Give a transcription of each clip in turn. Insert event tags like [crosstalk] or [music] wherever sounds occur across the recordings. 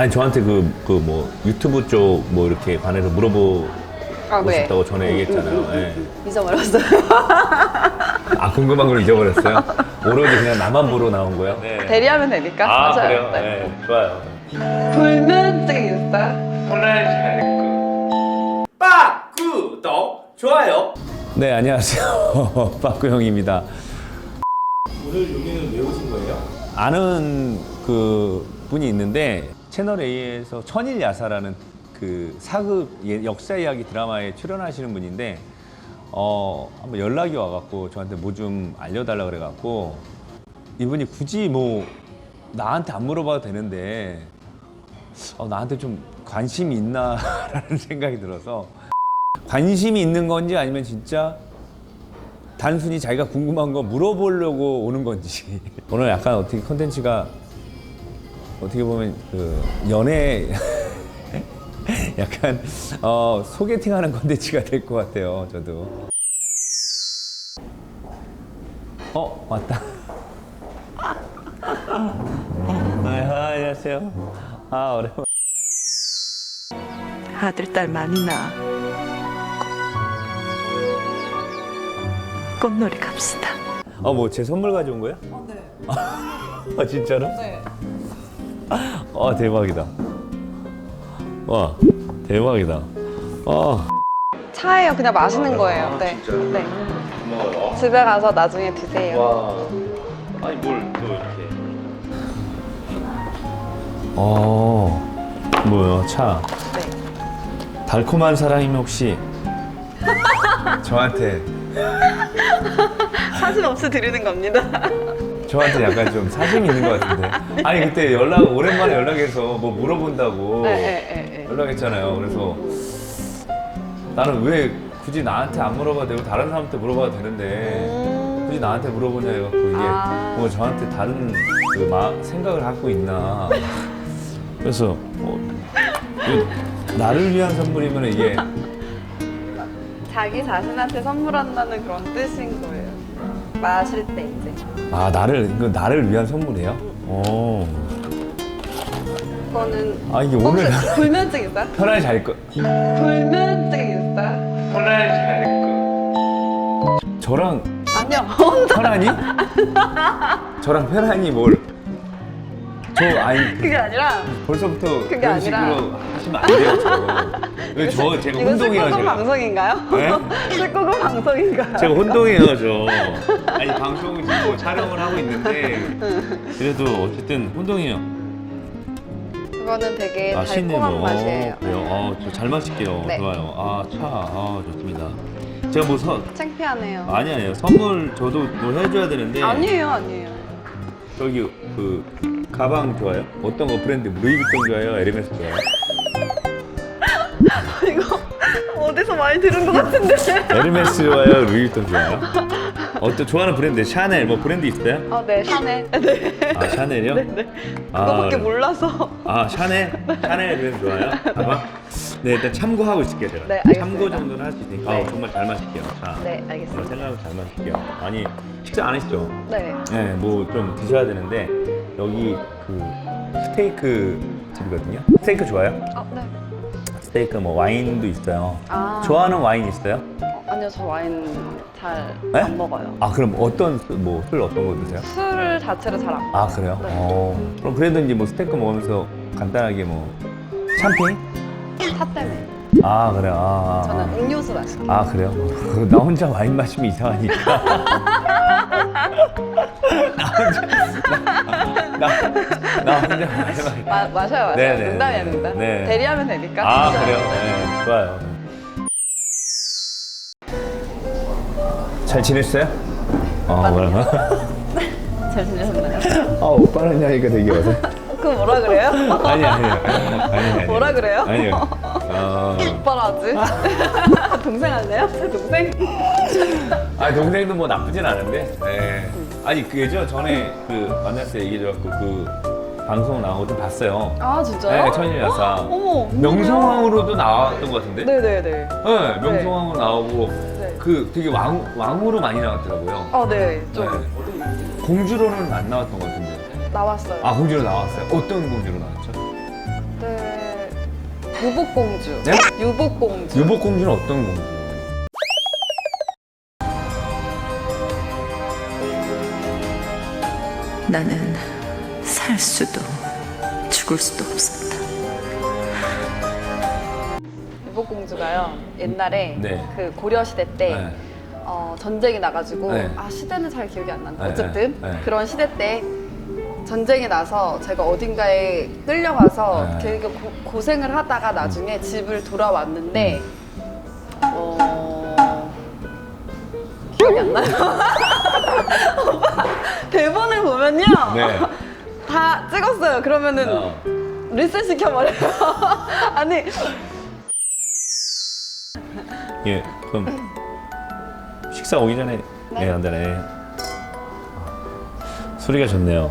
아니 저한테 그 그 뭐 유튜브 쪽 뭐 이렇게 관해서 물어보고 아, 네. 싶다고 전에 얘기했잖아요. 예. 잊어버렸어요. 아 궁금한 걸 잊어버렸어요? [laughs] 오로지 그냥 나만 보러 나온 거예요? 네. 대리하면 되니까. 아 맞아요. 그래요? 네. 네. 좋아요. 불면증 있다. 혼란을 잘 끄. 빠꾸도 좋아요. 네 안녕하세요. [laughs] 빠꾸 형입니다. 오늘 여기는 왜 오신 거예요? 아는 그 분이 있는데 채널 A에서 천일 야사라는 그 사극 예- 역사 이야기 드라마에 출연하시는 분인데 어 한번 연락이 와갖고 저한테 뭐 좀 알려달라 그래갖고 이분이 굳이 뭐 나한테 안 물어봐도 되는데 어, 나한테 좀 관심이 있나라는 [laughs] 생각이 들어서 관심이 있는 건지 아니면 진짜 단순히 자기가 궁금한 거 물어보려고 오는 건지. [laughs] 오늘 약간 어떻게 컨텐츠가 어떻게 보면 그 연애 [laughs] 약간 어, 소개팅하는 컨텐츠가 될 것 같아요 저도 어 왔다 아, 안녕하세요 아 오랜만 아들 딸 많이 낳아 꽃놀이 갑시다 어뭐 제 선물 가져온 거야? 어, 네. [laughs] 아 진짜로? 네. 아 대박이다. 와 대박이다. 아 차예요. 그냥 마시는 거예요. 네. 네. 고마워요. 집에 가서 나중에 드세요. 와 아니 뭘 또 이렇게. 어 뭐요 차 네. 달콤한 사랑이면 혹시 [laughs] 저한테 사진 없이 드리는 겁니다. 저한테 약간 좀 사심이 있는 것 같은데. 아니 그때 연락 오랜만에 연락해서 뭐 물어본다고 네, 네, 네, 네. 연락했잖아요. 그래서 나는 왜 굳이 나한테 안 물어봐도 되고 다른 사람한테 물어봐도 되는데 음. 굳이 나한테 물어보냐 해갖고 이게 아. 뭐 저한테 다른 그 마, 생각을 갖고 있나. 그래서 뭐 이거 나를 위한 선물이면 이게 자기 자신한테 선물한다는 그런 뜻인 거예요. 마실 때 이제. 아 나를 이거 나를 위한 선물이에요? 어. 그거는 아 이게 혹시 오늘 [laughs] 불면증 있다? 편하게 잘 거. 불면증 있다? 편하게 잘 거. 저랑 아니요. 편하니? [laughs] 저랑 편하니 뭘? 저 아니 그게 아니라 벌써부터 그게 그런 아니라. 식으로 하시면 안 돼요 저. 왜 저 제가 이거 혼동이에요 19금 제가. 방송인가요? 네? [laughs] 19금 방송인가요? 제가 혼동이에요 저. 아니 방송을 지금 뭐 촬영을 하고 있는데 그래도 어쨌든 혼동이에요. 그거는 되게 아 신네모. 달콤한 맛이에요. 그래요. 어, 저잘 마실게요. 네. 좋아요. 아 차. 아 좋습니다. 제가 뭐 서, 창피하네요. 아니 아니에요. 선물 저도 뭐 해줘야 되는데. 아니에요, 아니에요. 저기 그 가방 좋아요? 어떤 거 브랜드 루이비통 좋아요? 에르메스 좋아요? [laughs] 이거 어디서 많이 들은 것 같은데. [laughs] 에르메스 좋아요? 루이비통 좋아요? 어떤 좋아하는 브랜드 샤넬 뭐 브랜드 있어요? 아, 네, 샤넬. 네. 아 샤넬이요? 네. 아, 그거밖에 몰라서. 아 샤넬? 샤넬 브랜드 좋아요? 가방? 네 일단 참고하고 있을게요 제가 네, 알겠습니다. 참고 정도는 할 수 있으니까 네. 아, 정말 잘 마실게요 자, 네, 알겠습니다. 생각하고 잘 마실게요 아니 식사 안 했죠? 네. 네, 뭐 좀 드셔야 되는데 여기 그 스테이크 집이거든요. 스테이크 좋아요? 아, 네. 스테이크 뭐 와인도 있어요. 아. 좋아하는 와인 있어요? 어, 아니요, 저 와인 잘안 네? 먹어요. 아 그럼 어떤 뭐 술 어떤 거 드세요? 술 자체를 잘안 먹어요. 아 그래요? 네. 어. 그럼 그래도 이제 뭐 스테이크 먹으면서 간단하게 뭐 샴페인? 차 때문에. 아 그래요. 아, 아, 저는 음료수 마실게요. 아 그래요? 그, [laughs] 나 혼자 와인 마시면 이상하니까. [laughs] [laughs] 나 혼자 나, 나, 나 혼자 [laughs] 마, 마셔요, 마셔요. 네, 네, 농담이야, 네. 농담. 네. 대리하면 되니까. 아 그래요? 네 좋아요 잘 지냈어요? 어 뭐라고? [laughs] 잘 지내셨나요? 아 오빠는 하니까 되게 어색 그거 뭐라 그래요? 아니 아니 아니 아니 [laughs] 뭐라 그래요? 아니요 어, 오빠라 하지? 동생 할래요? 제 동생? 아 동생도 뭐 나쁘진 않은데 네. 아니 그죠 전에 그 만났을 때 얘기해줘갖고 그 방송 나온 거좀 봤어요 아, 진짜요? 네 천일 야사 어머, 명성황후로도 나왔던 것 같은데 네네네. 네, 명성황후로 나오고 네. 그 되게 왕, 왕으로 많이 나왔더라고요 아, 네. 좀 네. 공주로는 안 나왔던 것 같은데. 나왔어요. 아 공주로 나왔어요. 어떤 공주로 나왔죠? 유복공주. 네? 유복공주. 유복공주는 어떤 공주? 나는 살 수도 죽을 수도 없었다. 유복공주가요. 옛날에 네. 그 고려 시대 때 네. 어, 전쟁이 나가지고 네. 아 시대는 잘 기억이 안 난다. 네, 어쨌든 네, 네. 그런 시대 때 전쟁이 나서 제가 어딘가에 끌려가서 네. 고, 고생을 하다가 나중에 집을 돌아왔는데 어 기억이 안 나요. [laughs] 보면요. 네. [laughs] 다 찍었어요. 그러면은 어. 리셋 시켜버려요. [laughs] 아니 예, 그럼 식사 오기 전에 네. 네, 한 잔에 소리가 좋네요.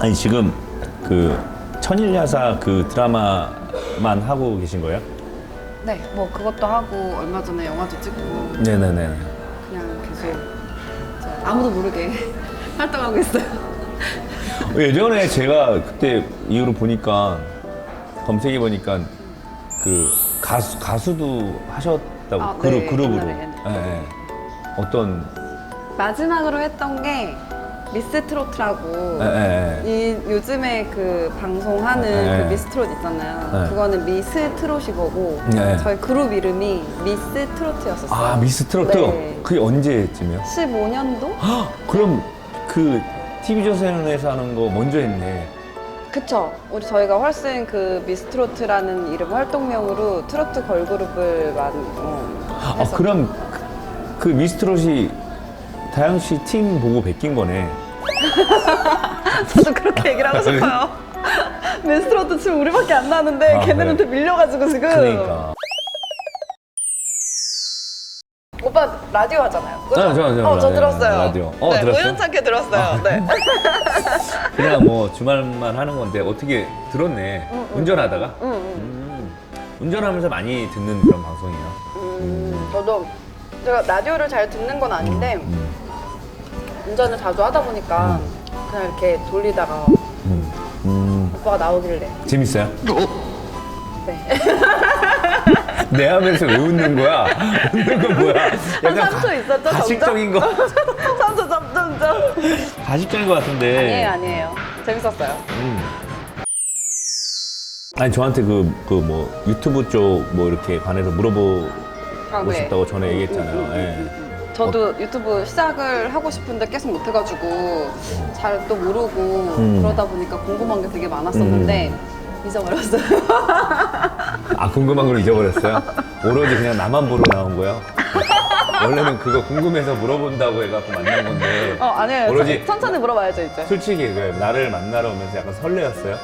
아니 지금 그 천일야사 그 드라마만 하고 계신 거예요? 네, 뭐 그것도 하고 얼마 전에 영화도 찍고 네네네. 계속 아무도 모르게 [laughs] 활동하고 있어요. 예전에 제가 그때 이후로 보니까 검색해 보니까 그 가수 가수도 하셨다고 아, 그룹 네, 그룹으로. 옛날에, 옛날에. 예, 예. 어떤 마지막으로 했던 게 미스 트로트라고 예, 예, 예. 이 요즘에 그 방송하는 네. 그 미스 트롯 있잖아요. 네. 그거는 미스 트롯이 거고 네. 저희 그룹 이름이 미스 트로트였었어요. 아 미스 트로트 네. 그게 언제쯤이요? 15년도? 헉, 그럼 그 TV 조선에서 하는 거 먼저 했네. 그쵸. 우리 저희가 훨씬 그 미스트로트라는 이름 활동명으로 트로트 걸그룹을 만, 어, 아 했었죠. 그럼 그, 그 미스트롯이 다영 씨 팀 보고 베낀 거네. [laughs] 저도 그렇게 얘기를 하고 싶어요. [laughs] 미스트로트 지금 우리밖에 안 나는데 아, 걔네한테. 밀려가지고 지금. 그러니까. 오빠 라디오 하잖아요. 그죠? 아, 저, 저, 어, 저 라디오, 들었어요. 라디오. 어, 네, 들었어요? 우연찮게 들었어요. 아, 네. [laughs] 그냥 뭐 주말만 하는 건데 어떻게 들었네. 응, 응. 운전하다가. 응, 응. 음, 운전하면서 많이 듣는 그런 방송이에요. 음, 저도 제가 라디오를 잘 듣는 건 아닌데 음, 운전을 자주 하다 보니까 그냥 이렇게 돌리다가 음, 음. 오빠가 나오길래 재밌어요? 네. [laughs] 내 하면서 왜 웃는 거야? [laughs] 웃는 건 뭐야? 한 3초 있었죠, 가식적인 거. [laughs] 3초 점점 점. 가식적인 거 같은데. 아니에요, 아니에요. 재밌었어요. 음. 아니 저한테 그 그 뭐 유튜브 쪽 뭐 이렇게 관해서 물어보고 아, 네. 싶다고 전에 얘기했잖아요. 음, 음, 예. 음, 음. 저도 유튜브 시작을 하고 싶은데 계속 못 해가지고 잘 또 모르고 음. 그러다 보니까 궁금한 게 되게 많았었는데 잊어버렸어요. 아 궁금한 걸 잊어버렸어요? [laughs] 오로지 그냥 나만 보러 나온 거예요? 원래는 그거 궁금해서 물어본다고 해갖고 만난 건데 어 아니에요. 오로지- 천천히 물어봐야죠 이제. 솔직히 그 나를 만나러 오면서 약간 설레었어요?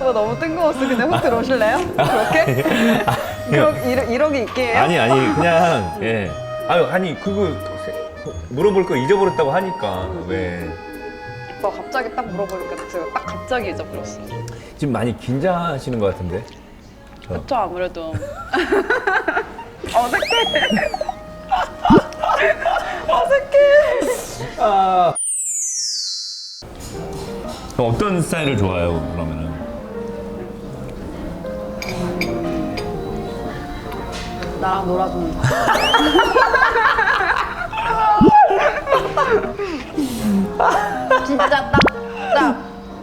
어, 너무 뜬금없어 그냥 훅 들어오실래요? 그렇게? 그럼 이러, 이러기 있게요? 아니 아니 그냥 예. 아유 아니 그거 물어볼 거 잊어버렸다고 하니까 왜 오빠 갑자기 딱 물어보니까 제가 딱 갑자기 잊어버렸어요. 지금 많이 긴장하시는 것 같은데? 저. 그쵸 아무래도. [laughs] 어색해. [laughs] 어색해. 아. 그럼 어떤 스타일을 좋아해요 그러면은? 나랑 놀아주는 거. [laughs] 진짜 딱, 딱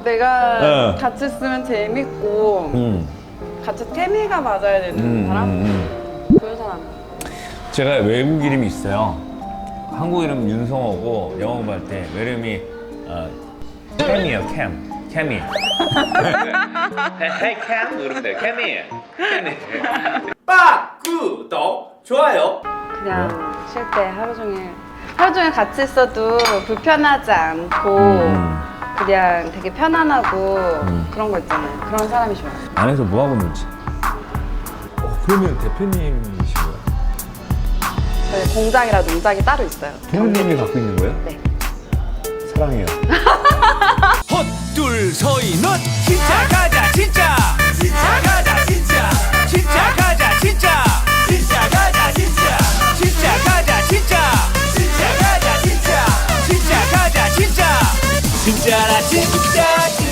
내가 어. 같이 있으면 재밌고 음. 같이 케미가 맞아야 되는 음, 사람? 음, 음. 그런 사람. 제가 외국 이름이 있어요. 한국 이름 윤성호고 영어 공부할 때 외름이 어, 캠이에요. 캠. 캠이. 헤이 캠 이러면 돼. 캠이. 캠이. 빠꾸독 좋아요 그냥 쉴 때 하루 종일 하루 종일 같이 있어도 불편하지 않고 음. 그냥 되게 편안하고 음. 그런 거 있잖아요. 그런 사람이 좋아요. 안에서 뭐 하고 놀지? 어, 그러면 대표님이신 거예요? 저희 공장이라 농장이 따로 있어요. 부모님이 갖고 있는 거예요? 네. 사랑해요. [laughs] 헛둘 서이 넛 진짜 가자 진짜. 진짜 가자 진짜. 진짜 가자 진짜. 진짜 가자 진짜. 진짜 가자 진짜. 진짜 가자 진짜. 진짜 가자 진짜. 진짜라 진짜